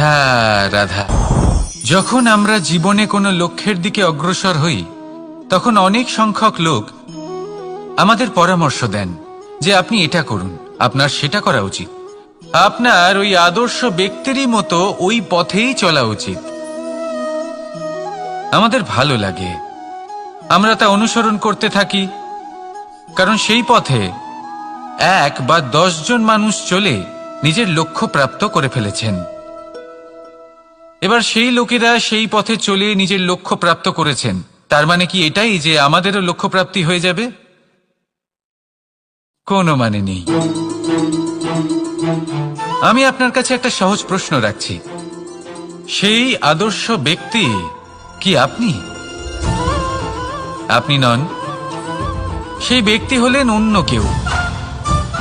রাধা রাধা। যখন আমরা জীবনে কোনো লক্ষ্যের দিকে অগ্রসর হই, তখন অনেক সংখ্যক লোক আমাদের পরামর্শ দেন যে আপনি এটা করুন, আপনার সেটা করা উচিত। আপনার ওই আদর্শ ব্যক্তিরই মতো ওই পথেই চলা উচিত। আমাদের ভালো লাগে। আমরা তা অনুসরণ করতে থাকি। কারণ সেই পথে এক বা দশ জন মানুষ চলে নিজের লক্ষ্য প্রাপ্ত করে ফেলেছেন। এবার সেই লোকেরা সেই পথে চলে নিজের লক্ষ্য প্রাপ্ত করেছেন। তার মানে কি এটাই যে আমাদেরও লক্ষ্য প্রাপ্তি হয়ে যাবে? কোনো মানে নেই। আমি আপনার কাছে একটা সহজ প্রশ্ন রাখছি। সেই আদর্শ ব্যক্তি কি আপনি? আপনি নন। সেই ব্যক্তি হলেন অন্য কেউ।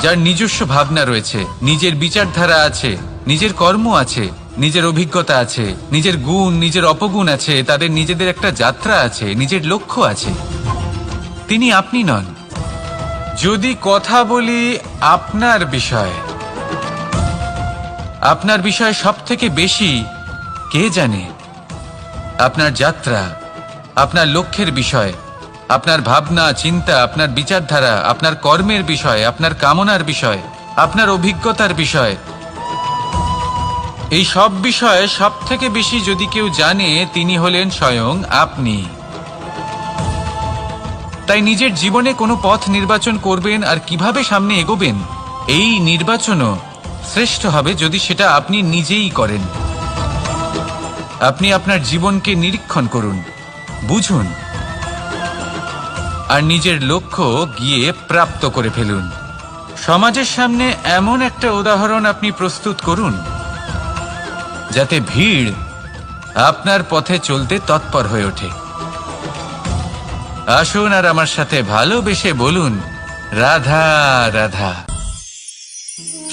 যার নিজস্ব ভাবনা রয়েছে, নিজের বিচারধারা আছে, নিজের কর্ম আছে নিজের অভিজ্ঞতা আছে, নিজের গুণ, নিজের অপগুণ আছে, তাদের নিজেদের একটা যাত্রা আছে, নিজের লক্ষ্য আছে। তিনি আপনি নন। যদি কথা বলি আপনার বিষয়ে আপনার বিষয়ে সব থেকে বেশি কে জানে? আপনার যাত্রা, আপনার লক্ষ্যের বিষয়, আপনার ভাবনা, চিন্তা, আপনার বিচারধারা, আপনার কর্মের বিষয়, আপনার কামনার বিষয়, আপনার অভিজ্ঞতার বিষয় এই সব বিষয়ে সব থেকে বেশি যদি কেউ জানে, তিনি হলেন স্বয়ং আপনি। তাই নিজের জীবনে কোনো পথ নির্বাচন করবেন আর কীভাবে সামনে এগোবেন, এই নির্বাচনও শ্রেষ্ঠ হবে যদি সেটা আপনি নিজেই করেন। আপনি আপনার জীবনকে নিরীক্ষণ করুন, বুঝুন, আর নিজের লক্ষ্য গিয়ে প্রাপ্ত করে ফেলুন। সমাজের সামনে এমন একটা উদাহরণ আপনি প্রস্তুত করুন যাতে ভিড় আপনার পথে চলতে তৎপর হয়ে ওঠে। আসুন আর আমার সাথে ভালোবেসে বলুন, রাধা রাধা।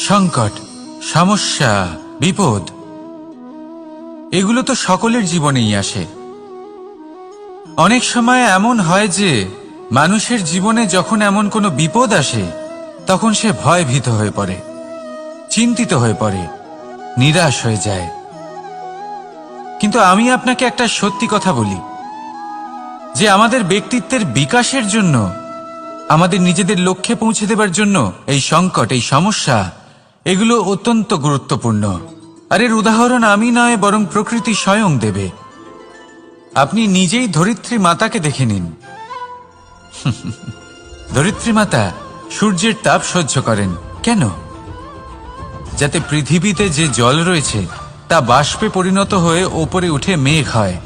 সংকট, সমস্যা, বিপদ, এগুলো তো সকলের জীবনেই আসে। অনেক সময় এমন হয় যে, মানুষের জীবনে যখন এমন কোনো বিপদ আসে, তখন সে ভয়ভীত হয়ে পড়ে, চিন্তিত হয়ে পড়ে, নিরাশ হয়ে যায়। কিন্তু আমি আপনাকে একটা সত্যি কথা বলি। যে আমাদের ব্যক্তিত্বের বিকাশের জন্য, আমাদের নিজেদের লক্ষ্যে পৌঁছে দেবার জন্য এই সংকট, এই সমস্যা, এগুলো অত্যন্ত গুরুত্বপূর্ণ। আর এর উদাহরণ আমি নয়, বরং প্রকৃতি স্বয়ং দেবে। আপনি নিজেই ধরিত্রী মাতাকে দেখে নিন। ধরিত্রী মাতা সূর্যের তাপ সহ্য করেন। কেন? যাতে পৃথিবীতে যে জল রয়েছে তা বাষ্পে পরিণত হয়ে ওপরে উঠে মেঘ হয়,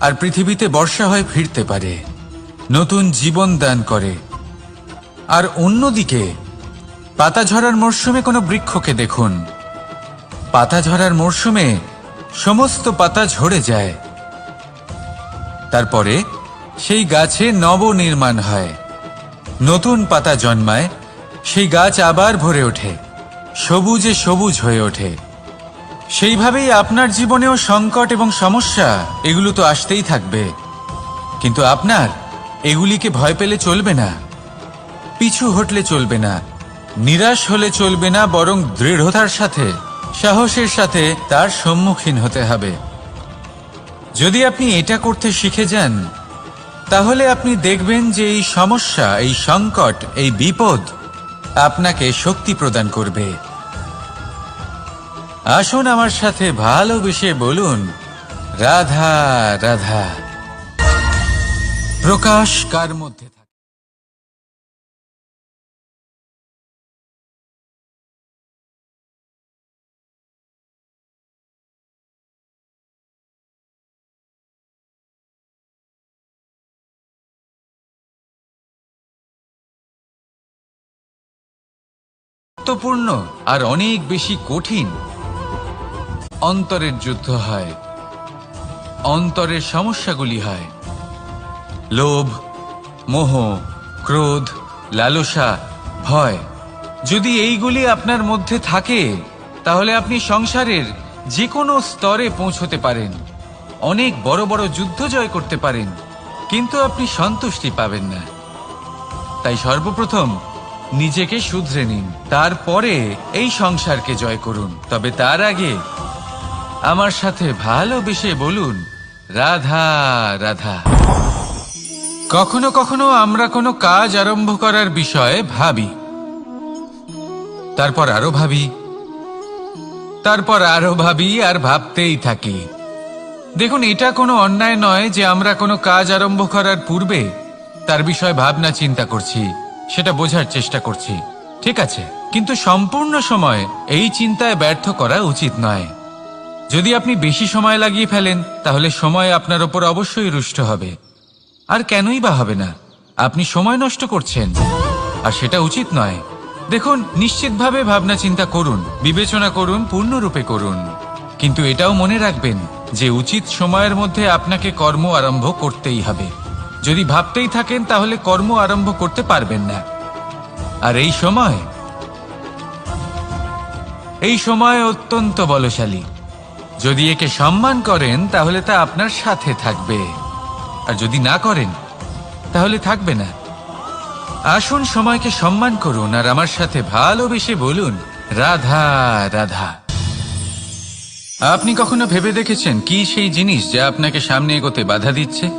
আর পৃথিবীতে বর্ষা হয়ে ফিরতে পারে। নতুন জীবন দান করে। আর অন্যদিকে, পাতা ঝরার মরশুমে কোনো বৃক্ষকে দেখুন। পাতা ঝরার মরশুমে সমস্ত পাতা ঝরে যায়। তারপরে সেই গাছে নবনির্মাণ হয়। নতুন পাতা জন্মায়, সেই গাছ আবার ভরে ওঠে, সবুজে সবুজ হয়ে ওঠে। সেইভাবেই আপনার জীবনেও সংকট এবং সমস্যা, এগুলো তো আসতেই থাকবে। কিন্তু আপনার, এগুলিকে ভয় পেলে চলবে না, পিছু হটলে চলবে না, নিরাশ হলে চলবে না, বরং দৃঢ়তার সাথে, সাহসের সাথে তার সম্মুখীন হতে হবে। যদি আপনি এটা করতে শিখে যান, তাহলে আপনি দেখবেন যে এই সমস্যা, এই সংকট, এই বিপদ আপনাকে শক্তি প্রদান করবে। আসুন আমার সাথে ভালোবেসে বলুন। রাধা রাধা। প্রকাশ কার মধ্যে থাকে? গুরুত্বপূর্ণ আর অনেক বেশি কঠিন। অন্তরের যুদ্ধ হয়, অন্তরের সমস্যাগুলি হয়। লোভ, মোহ, ক্রোধ, লালসা, ভয়, যদি এইগুলি আপনার মধ্যে থাকে, তাহলে আপনি সংসারের যে কোনো স্তরে পৌঁছতে পারেন। অনেক বড় বড় যুদ্ধ জয় করতে পারেন, কিন্তু আপনি সন্তুষ্টি পাবেন না। তাই সর্বপ্রথম নিজেকে শুধরে নিন, তারপরে এই সংসারকে জয় করুন। তবে তার আগে আমার সাথে ভালোবেসে বলুন। রাধা রাধা। কখনো কখনো আমরা কোনো কাজ আরম্ভ করার বিষয়ে ভাবি। তারপর আরও ভাবি। তারপর আরও ভাবি আর ভাবতেই থাকি। দেখুন, এটা কোনো অন্যায় নয় যে আমরা কোনো কাজ আরম্ভ করার পূর্বে তার বিষয়ে ভাবনা চিন্তা করছি, সেটা বোঝার চেষ্টা করছি। ঠিক আছে? কিন্তু সম্পূর্ণ সময় এই চিন্তায় ব্যর্থ করা উচিত নয়। যদি আপনি বেশি সময় লাগিয়ে ফেলেন, তাহলে সময় আপনার ওপর অবশ্যই রুষ্ট হবে। আর কেনই বা হবে না? আপনি সময় নষ্ট করছেন। আর সেটা উচিত নয়। দেখুন, নিশ্চিতভাবে ভাবনা চিন্তা করুন, বিবেচনা করুন, পূর্ণরূপে করুন। কিন্তু এটাও মনে রাখবেন যে উচিত সময়ের মধ্যে আপনাকে কর্ম আরম্ভ করতেই হবে। যদি ভাবতেই থাকেন, তাহলে কর্ম আরম্ভ করতে পারবেন না। আর এই সময়? এই সময় অত্যন্ত বলশালী। যদি একে সম্মান করেন, তাহলে তা আপনার সাথে থাকবে। আর যদি না করেন, তাহলে থাকবে না। আসুন সময়কে সম্মান করুন, আর আমার সাথে ভালোবেসে বলুন, রাধা রাধা। আপনি কখনো ভেবে দেখেছেন কি সেই জিনিস যা আপনাকে সামনে এগোতে বাধা দিচ্ছে?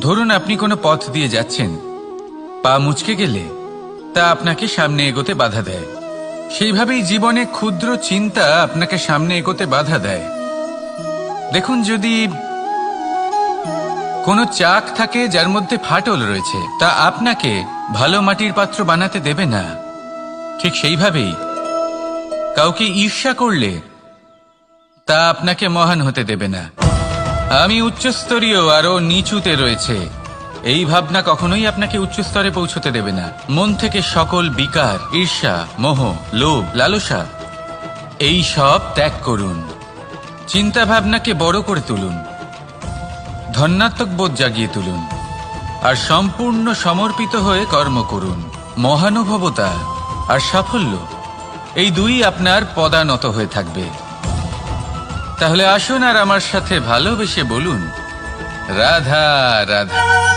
ধরুন আপনি কোনো পথ দিয়ে যাচ্ছেন। পা মুচকে গেলে তা আপনাকে সামনে এগোতে বাধা দেয়। সেইভাবেই জীবনে ক্ষুদ্র চিন্তা আপনাকে সামনে এগোতে বাধা দেয়। দেখুন যদি কোনো চাক থাকে যার মধ্যে ফাটল রয়েছে, তা আপনাকে ভালো মাটির পাত্র বানাতে দেবে না। ঠিক সেইভাবেই কাউকে ঈর্ষা করলে তা আপনাকে মহান হতে দেবে না। আমি উচ্চস্তরীয় আরও নিচুতে রয়েছে। এই ভাবনা কখনোই আপনাকে উচ্চ স্তরে পৌঁছতে দেবে না। মন থেকে সকল বিকার, ঈর্ষা, মোহ, লোভ, লালসা, এই সব ত্যাগ করুন। চিন্তা ভাবনাকে বড় করে তুলুন। ধন্যাত্মক বোধ জাগিয়ে তুলুন। আর সম্পূর্ণ সমর্পিত হয়ে কর্ম করুন। মহানুভবতা আর সাফল্য, এই দুই আপনার পদানত হয়ে থাকবে। তাহলে আসুন আর আমার সাথে ভালোবেসে বলুন, রাধা রাধা।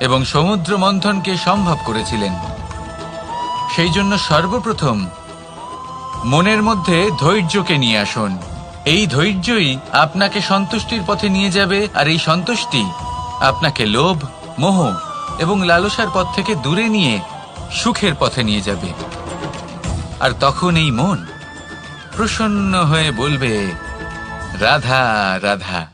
এবং সমুদ্র মন্থনকে সম্ভব করেছিলেন। সেই জন্য সর্বপ্রথম মনের মধ্যে ধৈর্যকে নিয়ে আসুন। এই ধৈর্যই আপনাকে সন্তুষ্টির পথে নিয়ে যাবে, আর এই সন্তুষ্টি আপনাকে লোভ, মোহ এবং লালসার পথ থেকে দূরে নিয়ে সুখের পথে নিয়ে যাবে। আর তখন এই মন প্রসন্ন হয়ে বলবে, রাধা রাধা।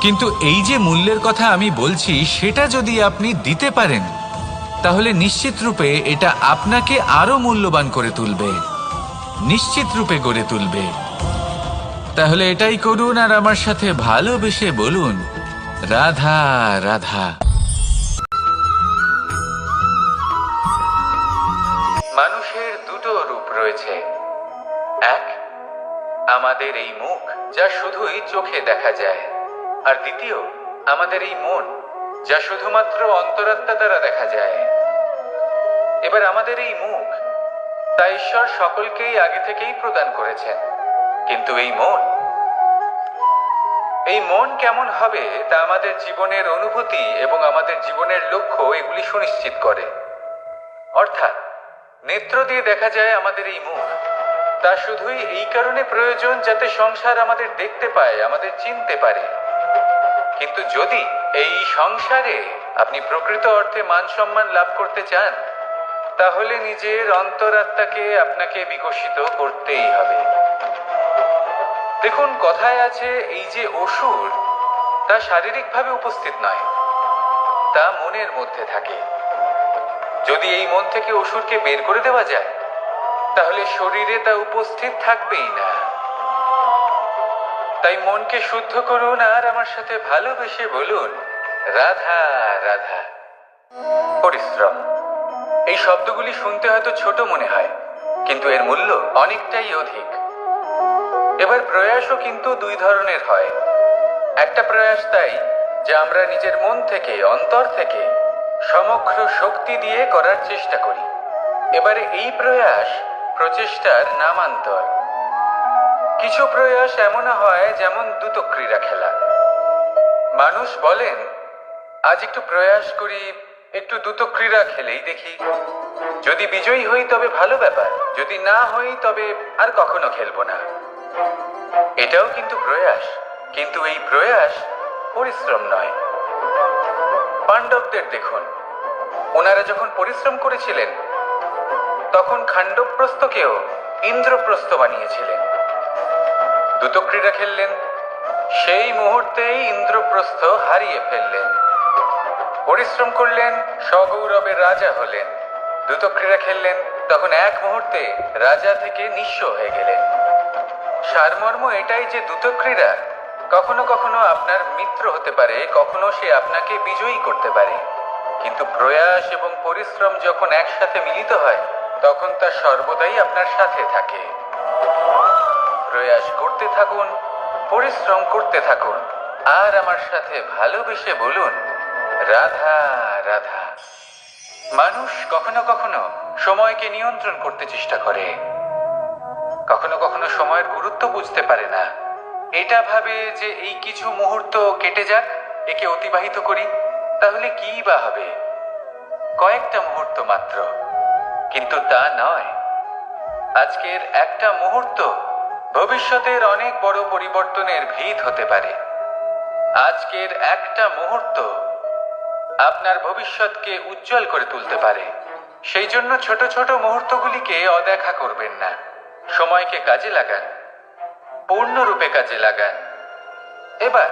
কিন্তু এই যে মূল্যের কথা আমি বলছি, সেটা যদি আপনি দিতে পারেন, তাহলে নিশ্চিত রূপে এটা আপনাকে আরও মূল্যবান করে তুলবে। নিশ্চিত রূপে গড়ে তুলবে। তাহলে এটাই করুন আর আমার সাথে ভালোবেসে বলুন, রাধা রাধা। মানুষের দুটো রূপ রয়েছে। এক, আমাদের এই মুখ, যা শুধুই চোখে দেখা যায়। আর দ্বিতীয়, আমাদের এই মন, যা শুধুমাত্র অন্তরাত্মা দ্বারা দেখা যায়। এবার আমাদের এই মুখ, তা ঈশ্বর সকলকেই আগে থেকেই প্রদান করেছেন। কিন্তু এই মন এই মন কেমন হবে তা আমাদের জীবনের অনুভূতি এবং আমাদের জীবনের লক্ষ্য এগুলি সুনিশ্চিত করে। অর্থাৎ, নেত্র দিয়ে দেখা যায় আমাদের এই মুখ তা শুধুই এই কারণে প্রয়োজন যাতে সংসার আমাদের দেখতে পায়, আমাদের চিনতে পারে। কিন্তু যদি এই সংসারে আপনি প্রকৃত অর্থে মান সম্মান লাভ করতে চান, তাহলে নিজের অন্তরাত্মাকে আপনাকে বিকশিত করতেই হবে। দেখুন, কথায় আছে এই যে অসুর, তা শারীরিকভাবে উপস্থিত নয়, তা মনের মধ্যে থাকে। যদি এই মন থেকে অসুরকে বের করে দেওয়া যায়, তাহলে শরীরে তা উপস্থিত থাকবেই না। তাই মনকে শুদ্ধ করুন আর আমার সাথে ভালোবেসে বলুন, রাধা রাধা। পরিশ্রম। এই শব্দগুলি শুনতে হয়তো ছোট মনে হয়, কিন্তু এর মূল্য অনেকটাই অধিক। এবার প্রয়াসও কিন্তু দুই ধরনের হয়। একটা প্রয়াস তাই, যে আমরা নিজের মন থেকে, অন্তর থেকে সমগ্র শক্তি দিয়ে করার চেষ্টা করি। এবারে এই প্রয়াস প্রচেষ্টার নামান্তর। কিছু প্রয়াস এমন হয় যেমন দ্রুত ক্রীড়া খেলা। মানুষ বলেন, আজ একটু প্রয়াস করি, একটু দ্রুত ক্রীড়া খেলেই দেখি। যদি বিজয়ী হই তবে ভালো ব্যাপার, যদি না হই তবে আর কখনো খেলব না। এটাও কিন্তু প্রয়াস, কিন্তু এই প্রয়াস পরিশ্রম নয়। পাণ্ডবদের দেখুন, ওনারা যখন পরিশ্রম করেছিলেন, তখন খাণ্ডবপ্রস্থকেও ইন্দ্রপ্রস্থ বানিয়েছিলেন। দ্রুত ক্রীড়া খেললেন। সেই মুহূর্তেই ইন্দ্রপ্রস্থ হারিয়ে ফেললেন। পরিশ্রম করলেন, সগৌরবের রাজা হলেন। দ্রুত ক্রীড়া খেললেন, তখন এক মুহূর্তে রাজা থেকে নিঃস্ব হয়ে গেলেন। সারমর্ম এটাই যে দ্রুত ক্রীড়া কখনো কখনো আপনার মিত্র হতে পারে, কখনো সে আপনাকে বিজয়ী করতে পারে। কিন্তু প্রয়াস এবং পরিশ্রম যখন একসাথে মিলিত হয়, তখন তা সর্বদাই আপনার সাথে থাকে। প্রয়াস করতে থাকুন, পরিশ্রম করতে থাকুন। আর আমার সাথে ভালোবেসে বলুন, রাধা রাধা। মানুষ কখনো কখনো সময়কে নিয়ন্ত্রণ করতে চেষ্টা করে। কখনো কখনো সময়ের গুরুত্ব বুঝতে পারে না। এটা ভাবে যে এই কিছু মুহূর্ত কেটে যাক, একে অতিবাহিত করি, তাহলে কি বা হবে? কয়েকটা মুহূর্ত মাত্র, কিন্তু তা নয়। আজকের একটা মুহূর্ত ভবিষ্যতের অনেক বড় পরিবর্তনের ভিত হতে পারে। আজকের একটা মুহূর্ত আপনার ভবিষ্যৎকে উজ্জ্বল করে তুলতে পারে। সেই জন্য ছোট ছোট মুহূর্তগুলিকে অদেখা করবেন না। সময়কে কাজে লাগান। পূর্ণরূপে কাজে লাগান। এবার,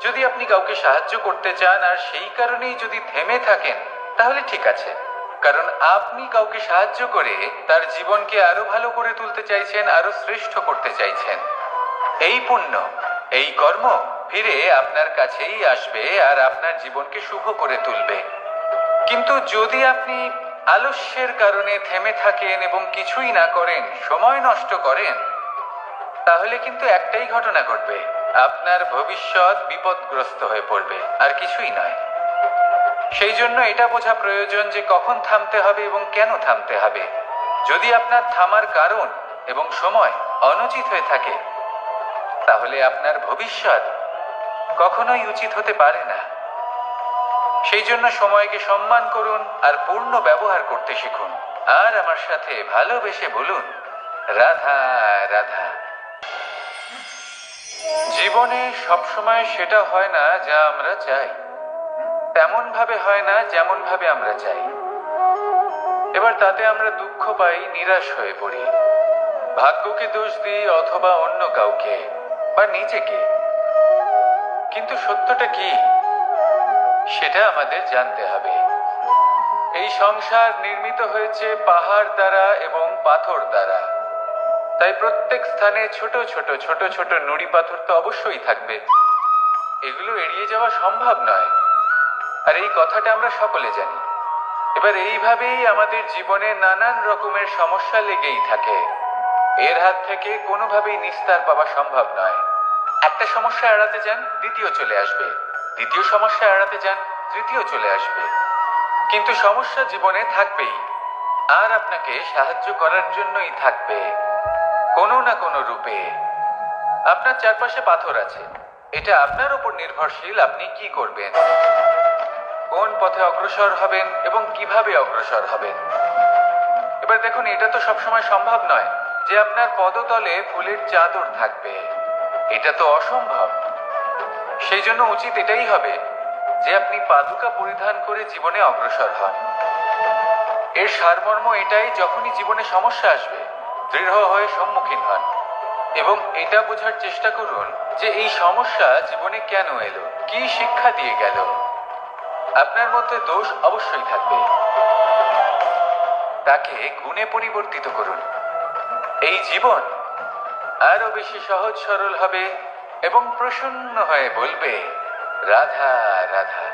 যদি আপনি কাউকে সাহায্য করতে চান আর সেই কারণেই যদি থেমে থাকেন, তাহলে ঠিক আছে। কারণ আপনি কাউকে সাহায্য করে তার জীবনকে আরও ভালো করে তুলতে চাইছেন, আরও শ্রেষ্ঠ করতে চাইছেন। এই পুণ্য, এই কর্ম ফিরে আপনার কাছেই আসবে আর আপনার জীবনকে শুভ করে তুলবে। কিন্তু যদি আপনি আলস্যের কারণে থেমে থাকেন এবং কিছুই না করেন, সময় নষ্ট করেন, তাহলে কিন্তু একটাই ঘটনা ঘটবে। আপনার ভবিষ্যৎ বিপদগ্রস্ত হয়ে পড়বে, আর কিছুই নয়। সেই জন্য এটা বোঝা প্রয়োজন যে কখন থামতে হবে এবং কেন থামতে হবে। যদি আপনার থামার কারণ এবং সময় অনুচিত হয়ে থাকে, তাহলে আপনার ভবিষ্যৎ কখনোই উচিত হতে পারে না। সেই জন্য সময়কে সম্মান করুন আর পূর্ণ ব্যবহার করতে শিখুন। আর আমার সাথে ভালোবেসে বলুন, রাধা রাধা। জীবনে সবসময় সেটা হয় না যা আমরা চাই। তেমন ভাবে হয় না যেমন ভাবে আমরা চাই। এবার তাতে আমরা দুঃখ পাই, নিরাশ হয়ে পড়ি। ভাগ্যকে দোষ দিই অথবা অন্য কাউকে বা নিজেকে। কিন্তু সত্যটা কি? সেটা আমাদের জানতে হবে। এই সংসার নির্মিত হয়েছে পাহাড় দ্বারা এবং পাথর দ্বারা। তাই প্রত্যেক স্থানে ছোট ছোট ছোট ছোট নুড়ি পাথর তো অবশ্যই থাকবে। এগুলো এড়িয়ে যাওয়া সম্ভব নয়। আর এই কথাটা আমরা সকলে জানি। এবার এইভাবেই আমাদের জীবনে নানান রকমের সমস্যা লেগেই থাকে। এর হাত থেকে কোনোভাবেই নিস্তার পাওয়া সম্ভব নয়। একটা সমস্যা এড়াতে যান, দ্বিতীয় চলে আসবে। দ্বিতীয় সমস্যা এড়াতে যান, তৃতীয় চলে আসবে। কিন্তু সমস্যা জীবনে থাকবেই। আর আপনাকে সাহায্য করার জন্যই থাকবে। কোনো না কোনো রূপে। আপনার চারপাশে পাথর আছে। এটা আপনার উপর নির্ভরশীল, আপনি কি করবেন? কোন পথে অগ্রসর হবেন এবং কীভাবে অগ্রসর হবেন? এবার দেখুন, এটা তো সবসময় সম্ভব নয় যে আপনার পদতলে ফুলের চাদর থাকবে। এটা তো অসম্ভব। সেই জন্য উচিত এটাই হবে যে আপনি পাদুকা পরিধান করে জীবনে অগ্রসর হন। এর সারমর্ম এটাই যখনই জীবনে সমস্যা আসবে, দৃঢ় হয়ে সম্মুখীন হন। এবং এটা বোঝার চেষ্টা করুন যে এই সমস্যা জীবনে কেন এলো, কি শিক্ষা দিয়ে গেল। আপনার মধ্যে দোষ অবশ্যই থাকবে। তাকে গুণে পরিবর্তিত করুন। এই জীবন আরও বেশি সহজ সরল হবে এবং প্রসন্ন হয়ে বলবে, রাধা রাধা।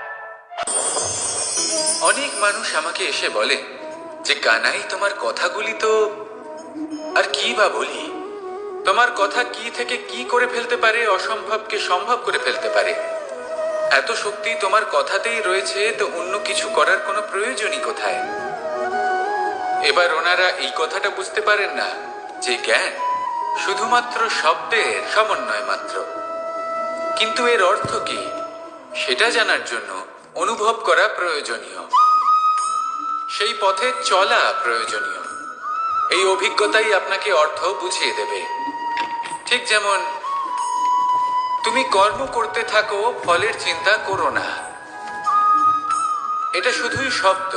অনেক মানুষ আমাকে এসে বলে যে, কানাই, তোমার কথাগুলি তো আর কি বা বলি? তোমার কথা কি থেকে কি করে ফেলতে পারে, অসম্ভবকে সম্ভব করে ফেলতে পারে? এত শক্তি তোমার কথাতেই রয়েছে, তো অন্য কিছু করার কোনো প্রয়োজনই কোথায়? এবার ওনারা এই কথাটা বুঝতে পারেন না যে জ্ঞান শুধুমাত্র শব্দের সমন্বয় মাত্র। কিন্তু এর অর্থ কি? সেটা জানার জন্য অনুভব করা প্রয়োজনীয়। সেই পথে চলা প্রয়োজনীয়। এই অভিজ্ঞতাই আপনাকে অর্থ বুঝিয়ে দেবে। ঠিক যেমন তুমি কর্ম করতে থাকো, ফলের চিন্তা করো না। এটা শুধুই শব্দ।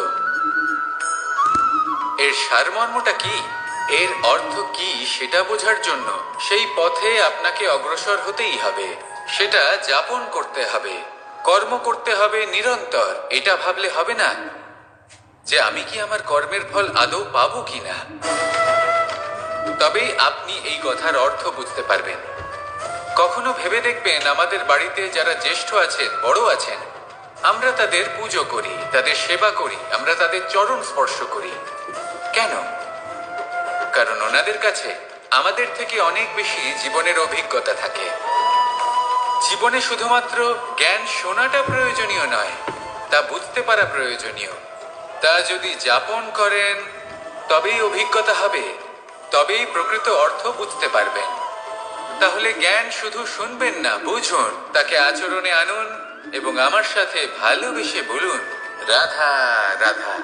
এর সারমর্মটা কি? এর অর্থ কি সেটা বোঝার জন্য সেই পথে আপনাকে অগ্রসর হতেই হবে। সেটা যাপন করতে হবে। কর্ম করতে হবে নিরন্তর। এটা ভাবলে হবে না যে আমি কি আমার কর্মের ফল আদৌ পাবো কিনা। তবেই আপনি এই কথার অর্থ বুঝতে পারবেন। কখনো ভেবে দেখবেন আমাদের বাড়িতে যারা জ্যেষ্ঠ আছেন, বড় আছেন, আমরা তাদের পুজো করি, তাদের সেবা করি, আমরা তাদের চরণ স্পর্শ করি। কেন? কারণ ওনাদের কাছে আমাদের থেকে অনেক বেশি জীবনের অভিজ্ঞতা থাকে। জীবনে শুধুমাত্র জ্ঞান শোনাটা প্রয়োজনীয় নয়, তা বুঝতে পারা প্রয়োজনীয়। তা যদি যাপন করেন, তবেই অভিজ্ঞতা হবে, তবেই প্রকৃত অর্থ বুঝতে পারবেন। তাহলে জ্ঞান শুধু শুনবেন না, বুঝুন। তাকে আচরণে আনুন এবং আমার সাথে ভালোবেসে বলুন, রাধা রাধা।